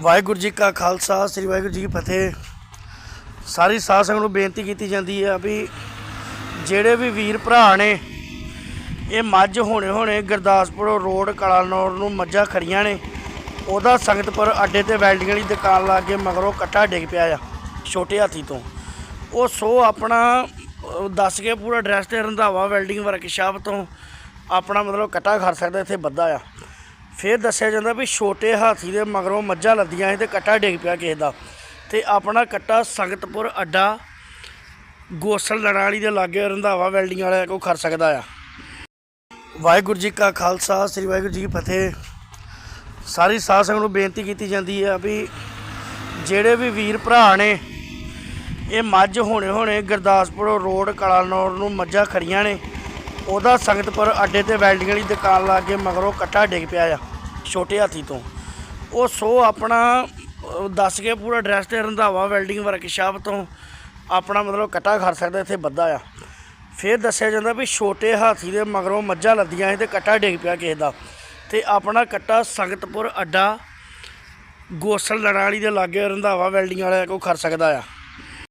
ਵਾਹਿਗੁਰੂ ਜੀ ਕਾ ਖਾਲਸਾ, ਸ੍ਰੀ ਵਾਹਿਗੁਰੂ ਜੀ ਕੀ ਫਤਿਹ। ਸਾਰੀ ਸਾਧ ਸੰਗਤ ਨੂੰ ਬੇਨਤੀ ਕੀਤੀ ਜਾਂਦੀ ਹੈ ਵੀ ਜਿਹੜੇ ਵੀ ਵੀਰ ਭਰਾ ਨੇ, ਇਹ ਮੱਝ ਹੋਣੇ ਹੋਣੇ ਗੁਰਦਾਸਪੁਰ ਰੋਡ ਕਲਾਨੌਰ ਨੂੰ ਮੱਝਾਂ ਖੜੀਆਂ ਨੇ, ਉਹਦਾ ਸੰਗਤਪੁਰ ਅੱਡੇ ਤੇ ਵੈਲਡਿੰਗ ਵਾਲੀ ਦੁਕਾਨ ਲਾ ਕੇ ਮਗਰੋਂ ਕੱਟਾ ਡਿੱਗ ਪਿਆ ਆ, ਛੋਟੇ ਹਾਥੀ ਤੋਂ। ਉਹ ਸੋ ਆਪਣਾ ਦੱਸ ਕੇ ਪੂਰਾ ਐਡਰੈਸ ਤੇ ਰੰਧਾਵਾ ਵੈਲਡਿੰਗ ਵਰਕਸ਼ਾਪ ਤੋਂ ਆਪਣਾ ਮਤਲਬ ਕੱਟਾ ਖੜ ਸਕਦਾ ਇੱਥੇ ਬੱਦਾ ਆ। ਫਿਰ ਦੱਸਿਆ ਜਾਂਦਾ ਵੀ ਛੋਟੇ ਹਾਥੀ ਦੇ ਮਗਰੋਂ ਮੱਝਾਂ ਲੱਦੀਆਂ ਸੀ ਤੇ ਕੱਟਾ ਡਿੱਗ ਪਿਆ ਕਿਸੇ ਦਾ। ਤੇ ਆਪਣਾ ਕੱਟਾ ਸੰਗਤਪੁਰ ਅੱਡਾ ਗੋਸਲ ਲੜਾਲੀ ਦੇ ਲਾਗੇ ਰੰਧਾਵਾ ਵੈਲਡਿੰਗ ਵਾਲਿਆਂ ਕੋ ਖਰ ਸਕਦਾ ਆ। ਵਾਹਿਗੁਰੂ ਜੀ ਕਾ ਖਾਲਸਾ, ਸ੍ਰੀ ਵਾਹਿਗੁਰੂ ਜੀ ਕੀ ਫਤਿਹ। ਸਾਰੀ ਸਾਧ ਸੰਗਤ ਨੂੰ ਬੇਨਤੀ ਕੀਤੀ ਜਾਂਦੀ ਆ ਵੀ ਜਿਹੜੇ ਵੀ ਵੀਰ ਭਰਾ ਨੇ, ਇਹ ਮੱਝ ਹੋਣੇ ਹੋਣੇ ਗੁਰਦਾਸਪੁਰ ਰੋਡ, ਕਲਾਨੌਰ ਨੂੰ ਮੱਝਾਂ ਖੜੀਆਂ ਨੇ ਉਹਦਾ ਸੰਗਤਪੁਰ ਅੱਡੇ ਤੇ ਵੈਲਡਿੰਗ ਵਾਲੀ ਦੁਕਾਨ ਲਾ ਕੇ ਮਗਰੋਂ ਕੱਟਾ ਡਿੱਗ ਪਿਆ ਆ, ਛੋਟੇ ਹਾਥੀ ਤੋਂ। ਉਹ ਸੋ ਆਪਣਾ ਦੱਸ ਕੇ ਪੂਰਾ ਐਡਰੈਸ ਤੇ ਰੰਧਾਵਾ ਵੈਲਡਿੰਗ ਵਰਕਸ਼ਾਪ ਤੋਂ ਆਪਣਾ ਮਤਲਬ ਕੱਟਾ ਖੜ ਸਕਦਾ ਇੱਥੇ ਬੱਦਾ ਆ। ਫਿਰ ਦੱਸਿਆ ਜਾਂਦਾ ਵੀ ਛੋਟੇ ਹਾਥੀ ਦੇ ਮਗਰੋਂ ਮੱਝਾਂ ਲੱਦੀਆਂ ਸੀ ਤੇ ਕੱਟਾ ਡਿੱਗ ਪਿਆ ਕਿਸੇ ਦਾ। ਤੇ ਆਪਣਾ ਕੱਟਾ ਸੰਗਤਪੁਰ ਅੱਡਾ ਗੋਸਲ ਲੜਾਲੀ ਦੇ ਲਾਗੇ ਰੰਧਾਵਾ ਵੈਲਡਿੰਗ ਵਾਲਿਆਂ ਕੋਲ ਖੜ ਸਕਦਾ ਆ।